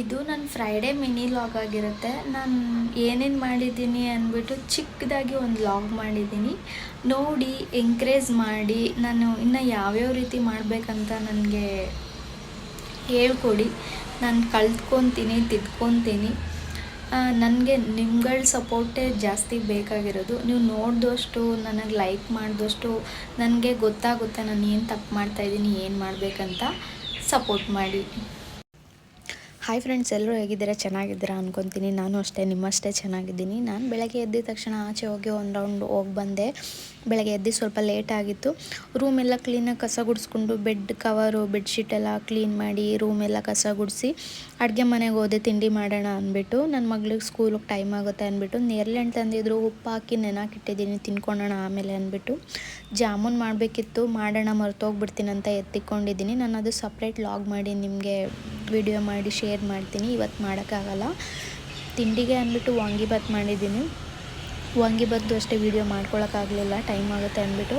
ಇದು ನನ್ನ Friday mini log ಆಗಿರುತ್ತೆ. ನಾನು ಏನೇನು ಮಾಡಿದ್ದೀನಿ ಅಂದ್ಬಿಟ್ಟು ಚಿಕ್ಕದಾಗಿ ಒಂದು ಲಾಗ್ ಮಾಡಿದ್ದೀನಿ. ನೋಡಿ ಎಂಕರೇಜ್ ಮಾಡಿ, ನಾನು ಇನ್ನು ಯಾವ್ಯಾವ ರೀತಿ ಮಾಡಬೇಕಂತ ನನಗೆ ಹೇಳ್ಕೊಡಿ. ನಾನು ಕಲ್ತ್ಕೊತೀನಿ ತಿದ್ಕೊತೀನಿ. ನನಗೆ ನಿಮ್ಗಳ ಸಪೋರ್ಟೇ ಜಾಸ್ತಿ ಬೇಕಾಗಿರೋದು. ನೀವು ನೋಡಿದಷ್ಟು, ನನಗೆ ಲೈಕ್ ಮಾಡಿದಷ್ಟು, ನನಗೆ ಗೊತ್ತಾಗುತ್ತೆ ನಾನು ಏನು ತಪ್ಪು ಮಾಡ್ತಾಯಿದ್ದೀನಿ ಏನು ಮಾಡಬೇಕಂತ ಸಪೋರ್ಟ್ ಮಾಡಿ. ಹಾಯ್ ಫ್ರೆಂಡ್ಸ್ ಎಲ್ಲರೂ ಹೇಗಿದ್ದೀರಾ? ಚೆನ್ನಾಗಿದ್ದೀರಾ ಅನ್ಕೊತೀನಿ. ನಾನು ಅಷ್ಟೇ, ನಿಮ್ಮಷ್ಟೇ ಚೆನ್ನಾಗಿದ್ದೀನಿ. ನಾನು ಬೆಳಗ್ಗೆ ಎದ್ದಿದ ತಕ್ಷಣ ಆಚೆ ಹೋಗಿ ಒಂದು ರೌಂಡ್ ಹೋಗಿ ಬಂದೆ. ಬೆಳಗ್ಗೆ ಎದ್ದು ಸ್ವಲ್ಪ ಲೇಟ್ ಆಗಿತ್ತು. ರೂಮ್ ಎಲ್ಲ ಕ್ಲೀನಾಗಿ ಕಸ ಗುಡಿಸ್ಕೊಂಡು ಬೆಡ್ ಕವರು ಬೆಡ್ಶೀಟ್ ಎಲ್ಲ ಕ್ಲೀನ್ ಮಾಡಿ ರೂಮ್ ಎಲ್ಲ ಕಸ ಗುಡಿಸಿ ಅಡುಗೆ ಮನೆಗೆ ಹೋದೆ, ತಿಂಡಿ ಮಾಡೋಣ ಅಂದ್ಬಿಟ್ಟು. ನನ್ನ ಮಗಳಿಗೆ ಸ್ಕೂಲಿಗೆ ಟೈಮ್ ಆಗುತ್ತೆ ಅಂದ್ಬಿಟ್ಟು. ನೇರ್ಲೆಣ್ಣು ತಂದಿದ್ರು ಉಪ್ಪು ಹಾಕಿ ನೆನಾಕಿಟ್ಟಿದ್ದೀನಿ ತಿನ್ಕೊಳ್ಳೋಣ ಆಮೇಲೆ ಅಂದ್ಬಿಟ್ಟು. ಜಾಮೂನ್ ಮಾಡಬೇಕಿತ್ತು, ಮಾಡೋಣ ಮರ್ತೋಗ್ಬಿಡ್ತೀನಿ ಅಂತ ಎತ್ತಿಕೊಂಡಿದ್ದೀನಿ. ನಾನು ಅದು ಸಪ್ರೇಟ್ ಲಾಗ್ ಮಾಡಿ ನಿಮಗೆ ವಿಡಿಯೋ ಮಾಡಿ ಶೇರ್ ಮಾಡ್ತೀನಿ. ಇವತ್ತು ಮಾಡೋಕ್ಕಾಗಲ್ಲ. ತಿಂಡಿಗೆ ಅಂದ್ಬಿಟ್ಟು ವಾಂಗಿಭಾತ್ ಮಾಡಿದ್ದೀನಿ. ವಾಂಗಿಭಾತು ಅಷ್ಟೇ ವೀಡಿಯೋ ಮಾಡ್ಕೊಳಕ್ಕಾಗಲಿಲ್ಲ ಟೈಮ್ ಆಗುತ್ತೆ ಅಂದ್ಬಿಟ್ಟು.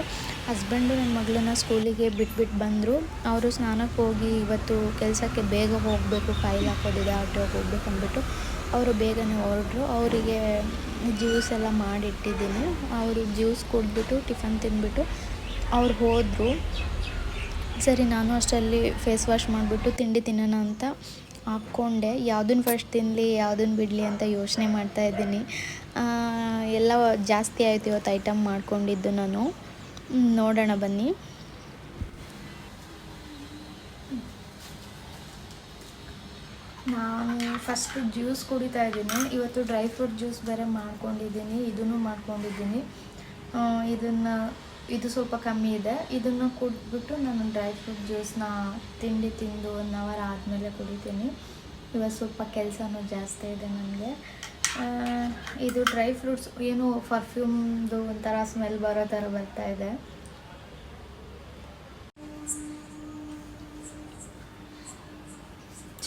ಹಸ್ಬೆಂಡು ನನ್ನ ಮಗಳನ್ನ ಸ್ಕೂಲಿಗೆ ಬಿಟ್ಬಿಟ್ಟು ಬಂದರು. ಅವರು ಸ್ನಾನಕ್ಕೆ ಹೋಗಿ ಇವತ್ತು ಕೆಲಸಕ್ಕೆ ಬೇಗ ಹೋಗಬೇಕು ಫೈಲ್ ಹಾಕೋದಿದೆ, ಆಟೋಗೆ ಹೋಗ್ಬೇಕು ಅಂದ್ಬಿಟ್ಟು ಅವರು ಬೇಗನೆ ಹೊರಡ್ರು ಅವರಿಗೆ ಜ್ಯೂಸ್ ಎಲ್ಲ ಮಾಡಿಟ್ಟಿದ್ದೀನಿ. ಅವರು ಜ್ಯೂಸ್ ಕುಡಿದ್ಬಿಟ್ಟು ಟಿಫನ್ ತಿಂದ್ಬಿಟ್ಟು ಅವ್ರು ಹೋದರು. ಸರಿ, ನಾನು ಅಷ್ಟರಲ್ಲಿ ಫೇಸ್ ವಾಶ್ ಮಾಡಿಬಿಟ್ಟು ತಿಂಡಿ ತಿನ್ನೋಣ ಅಂತ ಹಾಕ್ಕೊಂಡೆ. ಯಾವುದನ್ನು ಫಸ್ಟ್ ತಿನ್ನಲಿ ಯಾವುದನ್ನು ಬಿಡಲಿ ಅಂತ ಯೋಚನೆ ಮಾಡ್ತಾ ಇದ್ದೀನಿ. ಎಲ್ಲ ಜಾಸ್ತಿ ಆಯಿತು ಇವತ್ತು ಐಟಮ್ ಮಾಡ್ಕೊಂಡಿದ್ದು ನಾನು. ನೋಡೋಣ ಬನ್ನಿ. ನಾನು ಫಸ್ಟ್ ಜ್ಯೂಸ್ ಕುಡಿತಾ ಇದ್ದೀನಿ. ಇವತ್ತು ಡ್ರೈ ಫ್ರೂಟ್ ಜ್ಯೂಸ್ ಬೇರೆ ಮಾಡ್ಕೊಂಡಿದ್ದೀನಿ. ಇದನ್ನು ಮಾಡ್ಕೊಂಡಿದ್ದೀನಿ. ಇದನ್ನು ಇದು ಸ್ವಲ್ಪ ಕಮ್ಮಿ ಇದೆ. ಇದನ್ನು ಕುಡಿದ್ಬಿಟ್ಟು ನಾನು ಡ್ರೈ ಫ್ರೂಟ್ ಜ್ಯೂಸ್ನ ತಿಂಡಿ ತಿಂದು ಒನ್ ಅವರ್ ಆದಮೇಲೆ ಕುಡಿತೀನಿ. ಇವಾಗ ಸ್ವಲ್ಪ ಕೆಲಸನೂ ಜಾಸ್ತಿ ಇದೆ ನನಗೆ. ಇದು ಡ್ರೈ ಫ್ರೂಟ್ಸ್ ಏನು ಪರ್ಫ್ಯೂಮ್ದು ಒಂಥರ ಸ್ಮೆಲ್ ಬರೋ ಥರ ಬರ್ತಾ ಇದೆ.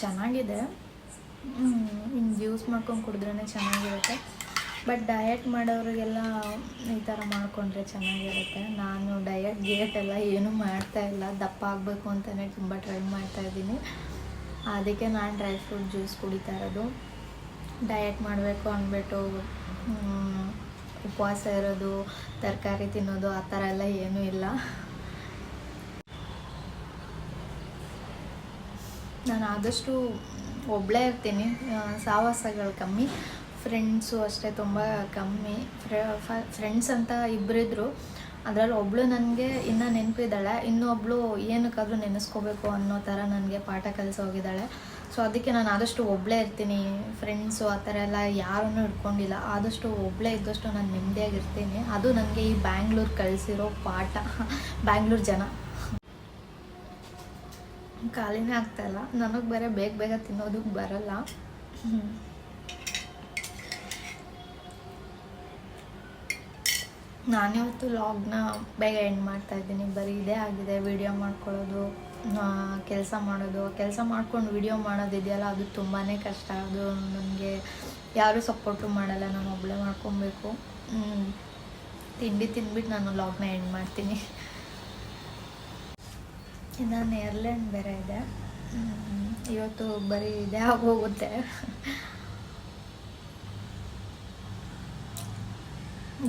ಚೆನ್ನಾಗಿದೆ. ಇನ್ನು ಜ್ಯೂಸ್ ಮಾಡ್ಕೊಂಡು ಕುಡಿದ್ರೇ ಚೆನ್ನಾಗಿರುತ್ತೆ. ಬಟ್ ಡಯಟ್ ಮಾಡೋರಿಗೆಲ್ಲ ಈ ಥರ ಮಾಡಿಕೊಂಡ್ರೆ ಚೆನ್ನಾಗಿರುತ್ತೆ. ನಾನು ಡಯಟ್ ಗೇಟ್ ಎಲ್ಲ ಏನೂ ಮಾಡ್ತಾ ಇಲ್ಲ. ದಪ್ಪ ಆಗಬೇಕು ಅಂತಲೇ ತುಂಬ ಟ್ರೈ ಮಾಡ್ತಾ ಇದ್ದೀನಿ. ಅದಕ್ಕೆ ನಾನು ಡ್ರೈ ಫ್ರೂಟ್ ಜ್ಯೂಸ್ ಕುಡಿತಾ ಇರೋದು. ಡಯಟ್ ಮಾಡಬೇಕು ಅಂದ್ಬಿಟ್ಟು ಉಪವಾಸ ಇರೋದು, ತರಕಾರಿ ತಿನ್ನೋದು, ಆ ಥರ ಎಲ್ಲ ಏನೂ ಇಲ್ಲ. ನಾನು ಆದಷ್ಟು ಒಬ್ಬಳೇ ಇರ್ತೀನಿ. ಸಾಹಸಗಳು ಕಮ್ಮಿ. ಫ್ರೆಂಡ್ಸು ಅಷ್ಟೇ ತುಂಬ ಕಮ್ಮಿ. ಫ್ರೆಂಡ್ಸ್ ಅಂತ ಇಬ್ಬರಿದ್ರು ಅದರಲ್ಲಿ ಒಬ್ಬಳು ನನಗೆ ಇನ್ನೂ ನೆನಪಿದ್ದಾಳೆ. ಇನ್ನೊಬ್ಳು ಏನಕ್ಕಾದ್ರೂ ನೆನೆಸ್ಕೋಬೇಕು ಅನ್ನೋ ಥರ ನನಗೆ ಪಾಠ ಕಲಿಸೋಗಿದ್ದಾಳೆ ಸೊ ಅದಕ್ಕೆ ನಾನು ಆದಷ್ಟು ಒಬ್ಬಳೇ ಇರ್ತೀನಿ. ಫ್ರೆಂಡ್ಸು ಆ ಥರ ಎಲ್ಲ ಯಾರನ್ನೂ ಇಟ್ಕೊಂಡಿಲ್ಲ ಆದಷ್ಟು ಒಬ್ಬಳೇ ಇದ್ದಷ್ಟು ನಾನು ನೆಮ್ಮದಿಯಾಗಿರ್ತೀನಿ ಅದು ನನಗೆ ಈ ಬ್ಯಾಂಗ್ಳೂರು ಕಳಿಸಿರೋ ಪಾಠ. ಬ್ಯಾಂಗ್ಳೂರು ಜನ. ಖಾಲಿನೇ ಆಗ್ತಾಯಿಲ್ಲ ನನಗೆ ಬೇರೆ ಬೇಗ ಬೇಗ ತಿನ್ನೋದಕ್ಕೆ ಬರಲ್ಲ. ನಾನಿವತ್ತು ಲಾಗ್ನ ಬೇಗ ಎಂಡ್ ಮಾಡ್ತಾ ಇದ್ದೀನಿ. ಬರೀ ಇದೇ ಆಗಿದೆ. ವಿಡಿಯೋ ಮಾಡ್ಕೊಳ್ಳೋದು ಕೆಲಸ ಮಾಡೋದು. ಕೆಲಸ ಮಾಡ್ಕೊಂಡು ವಿಡಿಯೋ ಮಾಡೋದಿದೆಯಲ್ಲ ಅದು ತುಂಬಾ ಕಷ್ಟ. ಅದು ನನಗೆ ಯಾರೂ ಸಪೋರ್ಟು ಮಾಡಲ್ಲ. ನಾನು ಒಬ್ಬಳೇ ಮಾಡ್ಕೊಬೇಕು. ತಿಂಡಿ ತಿಂದ್ಬಿಟ್ಟು ನಾನು ಲಾಗ್ನ ಎಂಡ್ ಮಾಡ್ತೀನಿ. ಇನ್ನು ನೇರ್ಲೆಂಡ್ ಬೇರೆ ಇದೆ. ಇವತ್ತು ಬರೀ ಇದೇ ಆಗೋಗುತ್ತೆ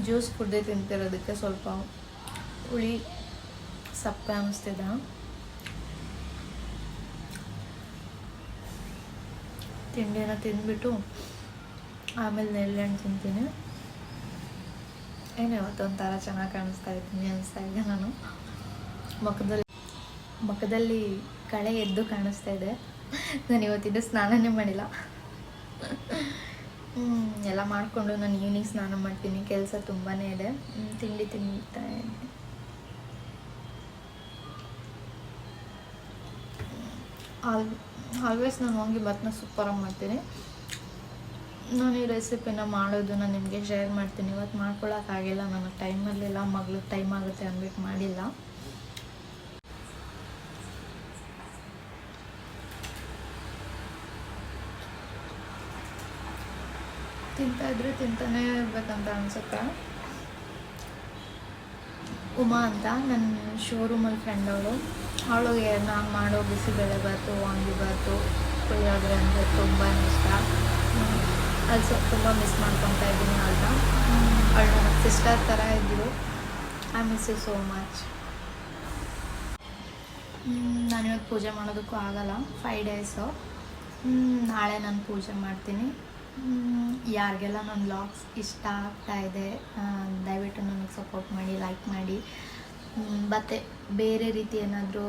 ಜ್ಯೂಸ್ ಕುಡ್ದೆ ತಿಂತಿರೋದಕ್ಕೆ ಸ್ವಲ್ಪ ಹುಳಿ, ಸಪ್ಪೆ ಅನಿಸ್ತಿದೆ. ತಿಂಡಿನ ತಿಂದ್ಬಿಟ್ಟು ಆಮೇಲೆ ನೆಲ್ಲೆಣ್ಣು ತಿಂತೀನಿ. ಏನು ಇವತ್ತು ಒಂಥರ ಚೆನ್ನಾಗಿ ಕಾಣಿಸ್ತಾ ಇದ್ದೀನಿ ಅನಿಸ್ತಾ ಇದೆ ನಾನು. ಮುಖದಲ್ಲಿ ಮುಖದಲ್ಲಿ ಕಳೆ ಎದ್ದು ಕಾಣಿಸ್ತಾ ಇದೆ. ನಾನು ಇವತ್ತಿದ್ದು ಸ್ನಾನನೇ ಮಾಡಿಲ್ಲ. ಎಲ್ಲ ಮಾಡಿಕೊಂಡು ನಾನು ಈವ್ನಿಂಗ್ ಸ್ನಾನ ಮಾಡ್ತೀನಿ, ಕೆಲಸ ತುಂಬಾ ಇದೆ. ತಿಂಡಿ ತಿಂತಾ ಆಲ್ ಆಲ್ವೇಸ್ ನಾನು ಹೋಗಿ ಭತ್ತನ ಸೂಪರಾಗಿ ಮಾಡ್ತೀನಿ. ನಾನು ಈ ರೆಸಿಪಿನ ಮಾಡೋದು ನಾನು ನಿಮಗೆ ಶೇರ್ ಮಾಡ್ತೀನಿ. ಇವತ್ತು ಮಾಡ್ಕೊಳಕ್ಕಾಗಿಲ್ಲ ನನಗೆ ಟೈಮಲ್ಲಿಲ್ಲ ಮಗ್ಳಿಗೆ ಟೈಮ್ ಆಗುತ್ತೆ ಅಂದ್ಬಿಟ್ಟು ಮಾಡಿಲ್ಲ. ತಿಂತಾ ಇದ್ರೆ ತಿಂತಾನೆ ಇರ್ಬೇಕಂತ ಅನ್ಸುತ್ತೆ? ಉಮಾ ಅಂತ ನನ್ನ ಶೋರೂಮಲ್ಲಿ ಫ್ರೆಂಡ್ ಅವಳು. ಅವಳಿಗೆ ನಾನು ಮಾಡೋ ಬಿಸಿಬೇಳೆ ಬಾತು ವಾಂಗಿಬಾತು ಪುಳಿಯೋಗರೆ ಅಂದರೆ ತುಂಬಾ ಇಷ್ಟ. ಅದು ಸ್ವಲ್ಪ ತುಂಬ ಮಿಸ್ ಮಾಡ್ಕೊತಾ ಇದ್ದೀನಿ ಅವಳನ್ನ. ಅವಳು ನನ್ನ ಸಿಸ್ಟರ್ ಥರ ಇದ್ದರು I miss you so much ನಾನಿವತ್ತು ಪೂಜೆ ಮಾಡೋದಕ್ಕೂ ಆಗಲ್ಲ. ಫೈವ್ ಡೇಸು ನಾಳೆ ನಾನು ಪೂಜೆ ಮಾಡ್ತೀನಿ. ಯಾರಿಗೆಲ್ಲ ನನ್ನ ಬ್ಲಾಗ್ಸ್ ಇಷ್ಟ ಆಗ್ತಾ ಇದೆ ದಯವಿಟ್ಟು ನನಗೆ ಸಪೋರ್ಟ್ ಮಾಡಿ ಲೈಕ್ ಮಾಡಿ. ಮತ್ತು ಬೇರೆ ರೀತಿ ಏನಾದರೂ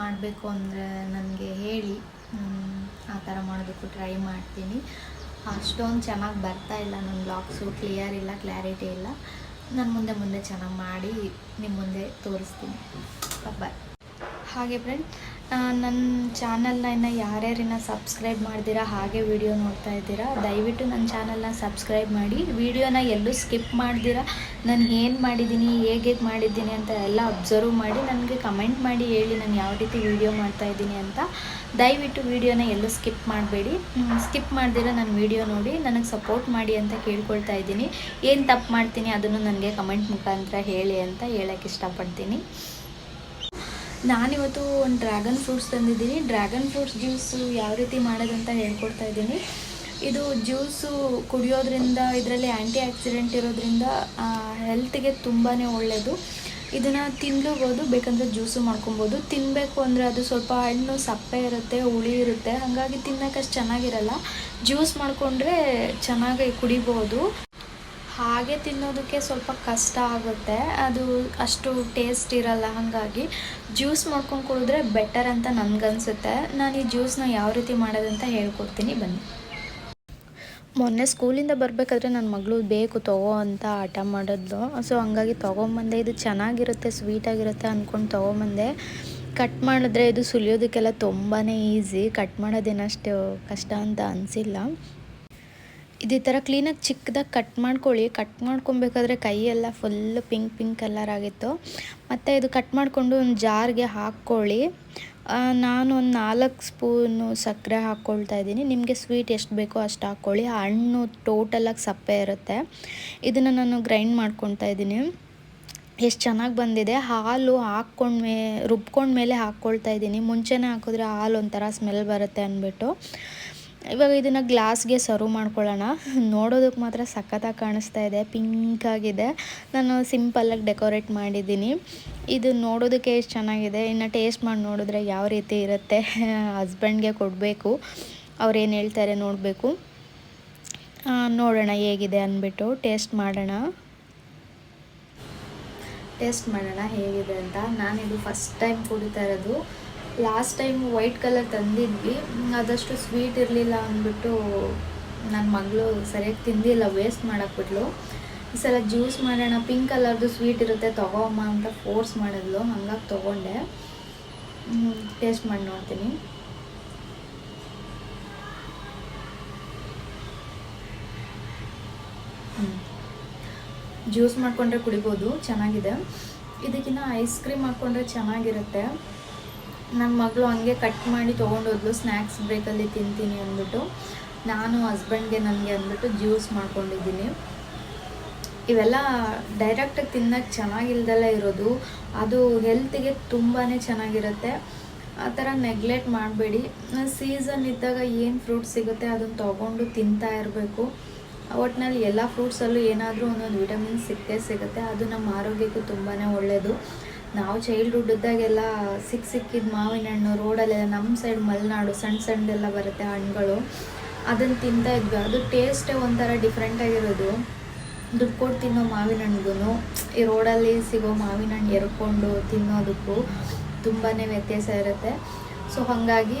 ಮಾಡಬೇಕು ಅಂದರೆ ನನಗೆ ಹೇಳಿ. ಆ ಥರ ಮಾಡೋದಕ್ಕೂ ಟ್ರೈ ಮಾಡ್ತೀನಿ. ಅಷ್ಟೊಂದು ಚೆನ್ನಾಗಿ ಬರ್ತಾ ಇಲ್ಲ ನನ್ನ ಬ್ಲಾಗ್ಸು ಕ್ಲಿಯರ್ ಇಲ್ಲ ಕ್ಲಾರಿಟಿ ಇಲ್ಲ. ನಾನು ಮುಂದೆ ಮುಂದೆ ಚೆನ್ನಾಗಿ ಮಾಡಿ ನಿಮ್ಮ ಮುಂದೆ ತೋರಿಸ್ತೀನಿ. ಬಾಯ್ ಹಾಗೆ ಫ್ರೆಂಡ್ ನನ್ನ ಚಾನಲ್ನ ಇನ್ನು ಯಾರ್ಯಾರಿನ ಸಬ್ಸ್ಕ್ರೈಬ್ ಮಾಡ್ದಿರಾ ಹಾಗೆ ವಿಡಿಯೋ ನೋಡ್ತಾ ಇದ್ದೀರಾ, ದಯವಿಟ್ಟು ನನ್ನ ಚಾನಲ್ನ ಸಬ್ಸ್ಕ್ರೈಬ್ ಮಾಡಿ. ವಿಡಿಯೋನ ಎಲ್ಲೂ ಸ್ಕಿಪ್ ಮಾಡ್ದಿರಾ, ನಾನು ಏನು ಮಾಡಿದ್ದೀನಿ, ಹೇಗೆ ಮಾಡಿದ್ದೀನಿ ಅಂತ ಎಲ್ಲ ಅಬ್ಸರ್ವ್ ಮಾಡಿ, ನನಗೆ ಕಮೆಂಟ್ ಮಾಡಿ ಹೇಳಿ ನಾನು ಯಾವ ರೀತಿ ವಿಡಿಯೋ ಮಾಡ್ತಾ ಇದ್ದೀನಿ ಅಂತ. ದಯವಿಟ್ಟು ವಿಡಿಯೋನ ಎಲ್ಲೂ ಸ್ಕಿಪ್ ಮಾಡಬೇಡಿ. ಸ್ಕಿಪ್ ಮಾಡ್ದಿರ ನನ್ನ ವಿಡಿಯೋ ನೋಡಿ, ನನಗೆ ಸಪೋರ್ಟ್ ಮಾಡಿ ಅಂತ ಕೇಳ್ಕೊಳ್ತಾ ಇದ್ದೀನಿ. ಏನು ತಪ್ಪು ಮಾಡ್ತೀನಿ ಅದನ್ನು ನನಗೆ ಕಮೆಂಟ್ ಮುಖಾಂತರ ಹೇಳಿ ಅಂತ ಹೇಳೋಕ್ಕೆ ಇಷ್ಟಪಡ್ತೀನಿ. ನಾನಿವತ್ತು ಒಂದು ಡ್ರ್ಯಾಗನ್ ಫ್ರೂಟ್ಸ್ ತಂದಿದ್ದೀನಿ. ಡ್ರ್ಯಾಗನ್ ಫ್ರೂಟ್ಸ್ ಜ್ಯೂಸು ಯಾವ ರೀತಿ ಮಾಡೋದಂತ ಹೇಳ್ಕೊಡ್ತಾ ಇದ್ದೀನಿ. ಇದು ಜ್ಯೂಸು ಕುಡಿಯೋದ್ರಿಂದ, ಇದರಲ್ಲಿ ಆ್ಯಂಟಿ ಆಕ್ಸಿಡೆಂಟ್ ಇರೋದ್ರಿಂದ ಹೆಲ್ತ್ಗೆ ತುಂಬಾ ಒಳ್ಳೆಯದು ಇದನ್ನು ತಿನ್ಲೂಬೋದು, ಬೇಕಂದರೆ ಜ್ಯೂಸು ಮಾಡ್ಕೊಬೋದು. ತಿನ್ನಬೇಕು ಅಂದರೆ ಅದು ಸ್ವಲ್ಪ ಹಣ್ಣು, ಸಪ್ಪೆ ಇರುತ್ತೆ, ಹುಳಿ ಇರುತ್ತೆ. ಹಾಗಾಗಿ ತಿನ್ನೋಕೆ ಅಷ್ಟು ಚೆನ್ನಾಗಿರಲ್ಲ. ಜ್ಯೂಸ್ ಮಾಡಿಕೊಂಡ್ರೆ ಚೆನ್ನಾಗಿ ಕುಡಿಬೋದು. ಹಾಗೆ ತಿನ್ನೋದಕ್ಕೆ ಸ್ವಲ್ಪ ಕಷ್ಟ ಆಗುತ್ತೆ. ಅದು ಅಷ್ಟು ಟೇಸ್ಟ್ ಇರಲ್ಲ. ಹಾಗಾಗಿ ಜ್ಯೂಸ್ ಮಾಡ್ಕೊಂಡು ಕುಡಿದ್ರೆ ಬೆಟರ್ ಅಂತ ನನಗನ್ಸುತ್ತೆ. ನಾನು ಈ ಜ್ಯೂಸ್ನ ಯಾವ ರೀತಿ ಮಾಡೋದಂತ ಹೇಳ್ಕೊಡ್ತೀನಿ. ಬನ್ನಿ. ಮೊನ್ನೆ ಸ್ಕೂಲಿಂದ ಬರಬೇಕಾದ್ರೆ ನನ್ನ ಮಗಳು, ಬೇಕು ತಗೋ ಅಂತ ಆಟ ಮಾಡಿದ್ಲು. ಸೊ ಹಂಗಾಗಿ ತೊಗೊಂಬಂದೆ. ಇದು ಚೆನ್ನಾಗಿರುತ್ತೆ ಸ್ವೀಟಾಗಿರುತ್ತೆ ಅಂದ್ಕೊಂಡು ತೊಗೊಂಬಂದೆ. ಕಟ್ ಮಾಡಿದ್ರೆ ಇದು ಸುಲಿಯೋದಕ್ಕೆಲ್ಲ ತುಂಬಾ ಈಸಿ ಕಟ್ ಮಾಡೋದೇನಷ್ಟು ಕಷ್ಟ ಅಂತ ಅನಿಸಿಲ್ಲ. ಇದೇ ಥರ ಕ್ಲೀನಾಗಿ ಚಿಕ್ಕದಾಗಿ ಕಟ್ ಮಾಡ್ಕೊಳ್ಳಿ. ಕಟ್ ಮಾಡ್ಕೊಬೇಕಾದ್ರೆ ಕೈಯೆಲ್ಲ ಫುಲ್ ಪಿಂಕ್ ಪಿಂಕ್ ಕಲರ್ ಆಗಿತ್ತು. ಮತ್ತು ಇದು ಕಟ್ ಮಾಡಿಕೊಂಡು ಒಂದು ಜಾರ್ಗೆ ಹಾಕ್ಕೊಳ್ಳಿ. ನಾನು ಒಂದು ನಾಲ್ಕು ಸ್ಪೂನು ಸಕ್ಕರೆ ಹಾಕ್ಕೊಳ್ತಾ ಇದ್ದೀನಿ. ನಿಮಗೆ ಸ್ವೀಟ್ ಎಷ್ಟು ಬೇಕೋ ಅಷ್ಟು ಹಾಕ್ಕೊಳ್ಳಿ. ಹಣ್ಣು ಟೋಟಲಾಗಿ ಸಪ್ಪೆ ಇರುತ್ತೆ. ಇದನ್ನು ನಾನು ಗ್ರೈಂಡ್ ಮಾಡ್ಕೊತಾ ಇದ್ದೀನಿ. ಎಷ್ಟು ಚೆನ್ನಾಗಿ ಬಂದಿದೆ. ಹಾಲು ಹಾಕ್ಕೊಂಡ್ಮೇ ರುಬ್ಕೊಂಡ್ಮೇಲೆ ಹಾಕ್ಕೊಳ್ತಾ ಇದ್ದೀನಿ. ಮುಂಚೆನೇ ಹಾಕಿದ್ರೆ ಹಾಲು ಒಂಥರ ಸ್ಮೆಲ್ ಬರುತ್ತೆ ಅಂದ್ಬಿಟ್ಟು. ಇವಾಗ ಇದನ್ನು ಗ್ಲಾಸ್ಗೆ ಸರ್ವ್ ಮಾಡ್ಕೊಳ್ಳೋಣ. ನೋಡೋದಕ್ಕೆ ಮಾತ್ರ ಸಖತ್ತಾಗಿ ಕಾಣಿಸ್ತಾ ಇದೆ ಪಿಂಕ್ ಆಗಿದೆ. ನಾನು ಸಿಂಪಲ್ಲಾಗಿ ಡೆಕೋರೇಟ್ ಮಾಡಿದ್ದೀನಿ. ಇದು ನೋಡೋದಕ್ಕೆ ಎಷ್ಟು ಚೆನ್ನಾಗಿದೆ, ಇನ್ನು ಟೇಸ್ಟ್ ಮಾಡಿ ನೋಡಿದ್ರೆ ಯಾವ ರೀತಿ ಇರುತ್ತೆ ಹಸ್ಬೆಂಡ್ಗೆ ಕೊಡಬೇಕು. ಅವ್ರೇನು ಹೇಳ್ತಾರೆ ನೋಡಬೇಕು. ನೋಡೋಣ ಹೇಗಿದೆ ಅಂದ್ಬಿಟ್ಟು ಟೇಸ್ಟ್ ಮಾಡೋಣ. ಟೇಸ್ಟ್ ಮಾಡೋಣ ಹೇಗಿದೆ ಅಂತ. ನಾನಿದು ಫಸ್ಟ್ ಟೈಮ್ ಕುಡಿತಾ ಇರೋದು. ಲಾಸ್ಟ್ ಟೈಮ್ ವೈಟ್ ಕಲರ್ ತಂದಿದ್ವಿ. ಅದಷ್ಟು ಸ್ವೀಟ್ ಇರಲಿಲ್ಲ ಅಂದ್ಬಿಟ್ಟು ನನ್ನ ಮಗಳು ಸರಿಯಾಗಿ ತಿಂದಿಲ್ಲ ವೇಸ್ಟ್ ಮಾಡಾಕ್ಬಿಟ್ಲು ಈ ಸಲ ಜ್ಯೂಸ್ ಮಾಡೋಣ ಪಿಂಕ್ ಕಲರ್ದು ಸ್ವೀಟ್ ಇರುತ್ತೆ, ತಗೋಮ್ಮ ಅಂತ ಫೋರ್ಸ್ ಮಾಡಿದ್ಲು. ಹಂಗಾಗಿ ತೊಗೊಂಡೆ. ಟೇಸ್ಟ್ ಮಾಡಿ ನೋಡ್ತೀನಿ. ಜ್ಯೂಸ್ ಮಾಡಿಕೊಂಡ್ರೆ ಕುಡಿಬೋದು, ಚೆನ್ನಾಗಿದೆ. ಇದಕ್ಕಿಂತ ಐಸ್ ಕ್ರೀಮ್ ಹಾಕ್ಕೊಂಡ್ರೆ ಚೆನ್ನಾಗಿರುತ್ತೆ. ನನ್ನ ಮಗಳು ಹಂಗೆ ಕಟ್ ಮಾಡಿ ತೊಗೊಂಡೋದ್ಲು ಸ್ನ್ಯಾಕ್ಸ್ ಬ್ರೇಕಲ್ಲಿ ತಿಂತೀನಿ ಅಂದ್ಬಿಟ್ಟು. ನಾನು ಹಸ್ಬೆಂಡ್ಗೆ ನನಗೆ ಅಂದ್ಬಿಟ್ಟು ಜ್ಯೂಸ್ ಮಾಡ್ಕೊಂಡಿದ್ದೀನಿ. ಇವೆಲ್ಲ ಡೈರೆಕ್ಟಾಗಿ ತಿನ್ನೋಕ್ಕೆ ಚೆನ್ನಾಗಿಲ್ದಲ್ಲ ಇರೋದು. ಅದು ಹೆಲ್ತಿಗೆ ತುಂಬಾ ಚೆನ್ನಾಗಿರುತ್ತೆ. ಆ ಥರ ನೆಗ್ಲೆಕ್ಟ್ ಮಾಡಬೇಡಿ. ಸೀಸನ್ ಇದ್ದಾಗ ಏನು ಫ್ರೂಟ್ಸ್ ಸಿಗುತ್ತೆ ಅದನ್ನು ತೊಗೊಂಡು ತಿಂತಾ ಇರಬೇಕು. ಒಟ್ಟಿನಲ್ಲಿ ಎಲ್ಲ ಫ್ರೂಟ್ಸಲ್ಲೂ ಏನಾದರೂ ಒಂದೊಂದು ವಿಟಮಿನ್ ಸಿಕ್ಕೇ ಸಿಗುತ್ತೆ. ಅದು ನಮ್ಮ ಆರೋಗ್ಯಕ್ಕೂ ತುಂಬಾ ಒಳ್ಳೆಯದು ನಾವು ಚೈಲ್ಡ್ಹುಡ್ ಇದ್ದಾಗೆಲ್ಲ ಸಿಕ್ಕ ಸಿಕ್ಕಿದ ಮಾವಿನ ಹಣ್ಣು, ರೋಡಲ್ಲೆಲ್ಲ ನಮ್ಮ ಸೈಡ್ ಮಲೆನಾಡು ಸಣ್ಣ ಸಣ್ಣದೆಲ್ಲ ಬರುತ್ತೆ ಹಣ್ಣುಗಳು. ಅದನ್ನು ತಿಂತಾ ಇದ್ವಿ. ಅದು ಟೇಸ್ಟೇ ಒಂಥರ ಡಿಫ್ರೆಂಟಾಗಿರೋದು ದುಡ್ಡು ಕೊಟ್ಟು ತಿನ್ನೋ ಮಾವಿನ ಹಣ್ಣಿಗೂ ಈ ರೋಡಲ್ಲಿ ಸಿಗೋ ಮಾವಿನ ಹಣ್ಣು ಎರ್ಕೊಂಡು ತಿನ್ನೋದಕ್ಕೂ ತುಂಬಾ ವ್ಯತ್ಯಾಸ ಇರುತ್ತೆ. ಸೊ ಹಾಗಾಗಿ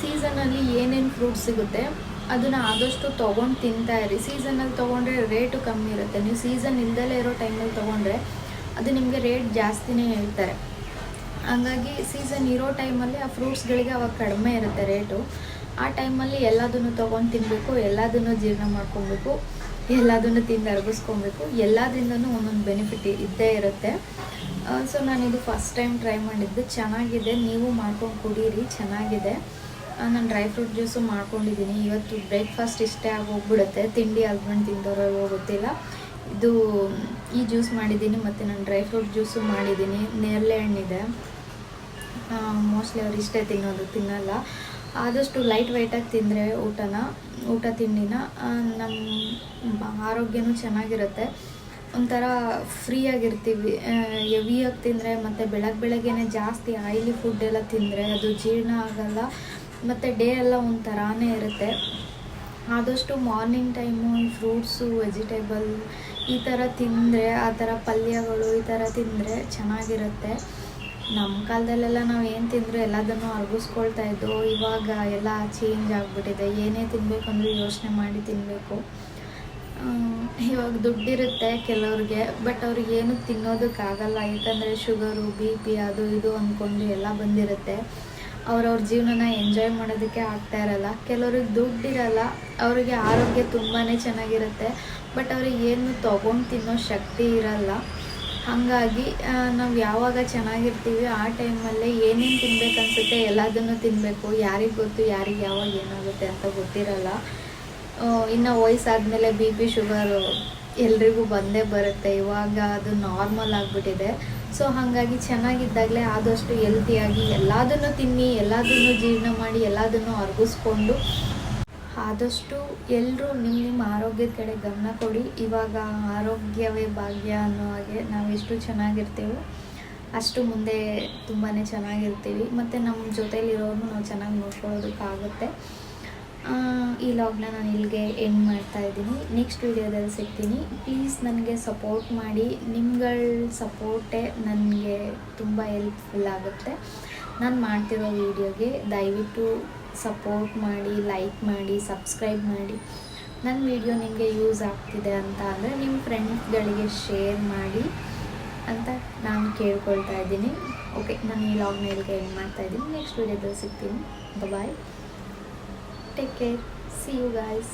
ಸೀಸನಲ್ಲಿ ಏನೇನು ಫ್ರೂಟ್ಸ್ ಸಿಗುತ್ತೆ, ಅದನ್ನು ಆದಷ್ಟು ತೊಗೊಂಡು ತಿಂತಾ ಇರಿ. ಸೀಸನಲ್ಲಿ ತೊಗೊಂಡ್ರೆ ರೇಟು ಕಮ್ಮಿ ಇರುತ್ತೆ. ನೀವು ಸೀಸನ್ ಇಲ್ದಲೇ ಇರೋ ಟೈಮಲ್ಲಿ ತೊಗೊಂಡ್ರೆ ಅದು ನಿಮಗೆ ರೇಟ್ ಜಾಸ್ತಿನೇ ಹೇಳ್ತಾರೆ. ಹಂಗಾಗಿ ಸೀಸನ್ ಇರೋ ಟೈಮಲ್ಲಿ ಆ ಫ್ರೂಟ್ಸ್ಗಳಿಗೆ ಅವಾಗ ಕಡಿಮೆ ಇರುತ್ತೆ ರೇಟು ಆ ಟೈಮಲ್ಲಿ ಎಲ್ಲದನ್ನು ತೊಗೊಂಡು ತಿನ್ನಬೇಕು ಎಲ್ಲದನ್ನು ಜೀರ್ಣ ಮಾಡ್ಕೊಬೇಕು, ಎಲ್ಲದನ್ನು ತಿಂದು ಅರಗಿಸ್ಕೊಬೇಕು, ಎಲ್ಲದರಿಂದನೂ ಒಂದೊಂದು ಬೆನಿಫಿಟ್ ಇದ್ದೇ ಇರುತ್ತೆ. ಸೊ ನಾನಿದು ಫಸ್ಟ್ ಟೈಮ್ ಟ್ರೈ ಮಾಡಿದ್ದು. ಚೆನ್ನಾಗಿದೆ, ನೀವು ಮಾಡ್ಕೊಂಡು ಕುಡೀರಿ, ಚೆನ್ನಾಗಿದೆ. ನಾನು ಡ್ರೈ ಫ್ರೂಟ್ ಜ್ಯೂಸು ಮಾಡ್ಕೊಂಡಿದ್ದೀನಿ ಇವತ್ತು ಬ್ರೇಕ್ಫಾಸ್ಟ್ ಇಷ್ಟೇ ಆಗಿ ಹೋಗ್ಬಿಡುತ್ತೆ ತಿಂಡಿ ಹಸ್ಬೆಂಡ್ ತಿಂದವರೋ ಗೊತ್ತಿಲ್ಲ. ಇದು ಈ ಜ್ಯೂಸ್ ಮಾಡಿದ್ದೀನಿ ಮತ್ತು ನಾನು ಡ್ರೈ ಫ್ರೂಟ್ ಜ್ಯೂಸು ಮಾಡಿದ್ದೀನಿ. ನೇರಳೆ ಹಣ್ಣಿದೆ. ಮೋಸ್ಟ್ಲಿ ಅವ್ರು ಇಷ್ಟೇ ತಿನ್ನೋದು, ತಿನ್ನಲ್ಲ. ಆದಷ್ಟು ಲೈಟ್ ವೆಯ್ಟಾಗಿ ತಿಂದರೆ ಊಟನ, ಊಟ ತಿಂಡಿನ ನಮ್ಮ ಆರೋಗ್ಯನೂ ಚೆನ್ನಾಗಿರುತ್ತೆ. ಒಂಥರ ಫ್ರೀಯಾಗಿರ್ತೀವಿ ಹೆವಿಯಾಗಿ ತಿಂದರೆ ಮತ್ತು ಬೆಳಗ್ಗೆ ಬೆಳಗ್ಗೆನೆ ಜಾಸ್ತಿ ಆಯಿಲಿ ಫುಡ್ ಎಲ್ಲ ತಿಂದರೆ ಅದು ಜೀರ್ಣ ಆಗಲ್ಲ, ಮತ್ತು ಡೇ ಎಲ್ಲ ಒಂಥರಾನೇ ಇರುತ್ತೆ. ಆದಷ್ಟು ಮಾರ್ನಿಂಗ್ ಟೈಮು ಫ್ರೂಟ್ಸು ವೆಜಿಟೇಬಲ್ ಈ ಥರ ತಿಂದರೆ, ಆ ಥರ ಪಲ್ಯಗಳು ಈ ಥರ ತಿಂದರೆ ಚೆನ್ನಾಗಿರುತ್ತೆ. ನಮ್ಮ ಕಾಲದಲ್ಲೆಲ್ಲ ನಾವು ಏನು ತಿಂದರೂ ಎಲ್ಲದನ್ನು ಅರ್ಗಿಸ್ಕೊಳ್ತಾ ಇದ್ದೋ, ಇವಾಗ ಎಲ್ಲ ಚೇಂಜ್ ಆಗಿಬಿಟ್ಟಿದೆ. ಏನೇ ತಿನ್ನಬೇಕಂದ್ರೂ ಯೋಚನೆ ಮಾಡಿ ತಿನ್ನಬೇಕು ಇವಾಗ ದುಡ್ಡಿರುತ್ತೆ ಕೆಲವ್ರಿಗೆ ಬಟ್ ಅವ್ರಿಗೆ ಏನು ತಿನ್ನೋದಕ್ಕಾಗಲ್ಲ. ಯಾಕಂದರೆ ಶುಗರು, ಬಿ ಪಿ ಅದು ಇದು ಅಂದ್ಕೊಂಡು ಎಲ್ಲ ಬಂದಿರುತ್ತೆ. ಅವ್ರವ್ರ ಜೀವನನ ಎಂಜಾಯ್ ಮಾಡೋದಕ್ಕೆ ಆಗ್ತಾ ಇರಲ್ಲ. ಕೆಲವ್ರಿಗೆ ದುಡ್ಡಿರಲ್ಲ ಅವರಿಗೆ ಆರೋಗ್ಯ ತುಂಬಾ ಚೆನ್ನಾಗಿರುತ್ತೆ ಬಟ್ ಅವ್ರಿಗೆ ಏನು ತೊಗೊಂಡು ತಿನ್ನೋ ಶಕ್ತಿ ಇರಲ್ಲ. ಹಾಗಾಗಿ ನಾವು ಯಾವಾಗ ಚೆನ್ನಾಗಿರ್ತೀವಿ, ಆ ಟೈಮಲ್ಲೇ ಏನೇನು ತಿನ್ಬೇಕು ಅನ್ಸುತ್ತೆ ಎಲ್ಲದನ್ನು ತಿನ್ನಬೇಕು ಯಾರಿಗೆ ಗೊತ್ತು, ಯಾರಿಗೆ ಯಾವಾಗ ಏನಾಗುತ್ತೆ ಅಂತ ಗೊತ್ತಿರಲ್ಲ. ಇನ್ನು ವಯಸ್ಸಾದಮೇಲೆ ಬಿ ಪಿ ಶುಗರು ಎಲ್ರಿಗೂ ಬಂದೇ ಬರುತ್ತೆ. ಇವಾಗ ಅದು ನಾರ್ಮಲ್ ಆಗಿಬಿಟ್ಟಿದೆ. ಸೊ ಹಾಗಾಗಿ ಚೆನ್ನಾಗಿದ್ದಾಗಲೇ ಆದಷ್ಟು ಹೆಲ್ತಿಯಾಗಿ ಎಲ್ಲದನ್ನು ತಿನ್ನಿ, ಎಲ್ಲದನ್ನು ಜೀರ್ಣ ಮಾಡಿ, ಎಲ್ಲದನ್ನು ಅರ್ಗಿಸ್ಕೊಂಡು ಆದಷ್ಟು ಎಲ್ಲರೂ ನಿಮ್ಮ ನಿಮ್ಮ ಆರೋಗ್ಯದ ಕಡೆ ಗಮನ ಕೊಡಿ. ಇವಾಗ ಆರೋಗ್ಯವೇ ಭಾಗ್ಯ ಅನ್ನೋ ಹಾಗೆ ನಾವೆಷ್ಟು ಚೆನ್ನಾಗಿರ್ತೀವೋ ಅಷ್ಟು ಮುಂದೆ ತುಂಬಾ ಚೆನ್ನಾಗಿರ್ತೀವಿ. ಮತ್ತು ನಮ್ಮ ಜೊತೇಲಿರೋರ್ನು ನಾವು ಚೆನ್ನಾಗಿ ನೋಡ್ಕೊಳ್ಳೋದಕ್ಕಾಗುತ್ತೆ. ಈ ಲಾಗ್ನ ನಾನು ಇಲ್ಲಿಗೆ ಎಂಡ್ ಮಾಡ್ತಾ ಇದ್ದೀನಿ. ನೆಕ್ಸ್ಟ್ ವೀಡಿಯೋದಲ್ಲಿ ಸಿಗ್ತೀನಿ. ಪ್ಲೀಸ್ ನನಗೆ ಸಪೋರ್ಟ್ ಮಾಡಿ. ನಿಮ್ಗಳ ಸಪೋರ್ಟೇ ನನಗೆ ತುಂಬ ಹೆಲ್ಪ್ಫುಲ್ ಆಗುತ್ತೆ. ನಾನು ಮಾಡ್ತಿರೋ ವೀಡಿಯೋಗೆ ದಯವಿಟ್ಟು ಸಪೋರ್ಟ್ ಮಾಡಿ ಲೈಕ್ ಮಾಡಿ ಸಬ್ಸ್ಕ್ರೈಬ್ ಮಾಡಿ. ನನ್ನ ವೀಡಿಯೋ ನಿಮಗೆ ಯೂಸ್ ಆಗ್ತಿದೆ ಅಂತ ಅಂದರೆ ನಿಮ್ಮ ಫ್ರೆಂಡ್ಸ್ಗಳಿಗೆ ಶೇರ್ ಮಾಡಿ ಅಂತ ನಾನು ಕೇಳ್ಕೊಳ್ತಾ ಇದ್ದೀನಿ. ಓಕೆ ನಾನು ಈ ಲಾಗ್ನ ಇಲ್ಲಿಗೆ ಎಂಡ್ ಮಾಡ್ತಾ ಇದ್ದೀನಿ. ನೆಕ್ಸ್ಟ್ ವೀಡಿಯೋದಲ್ಲಿ ಸಿಗ್ತೀನಿ. Bye take care see you guys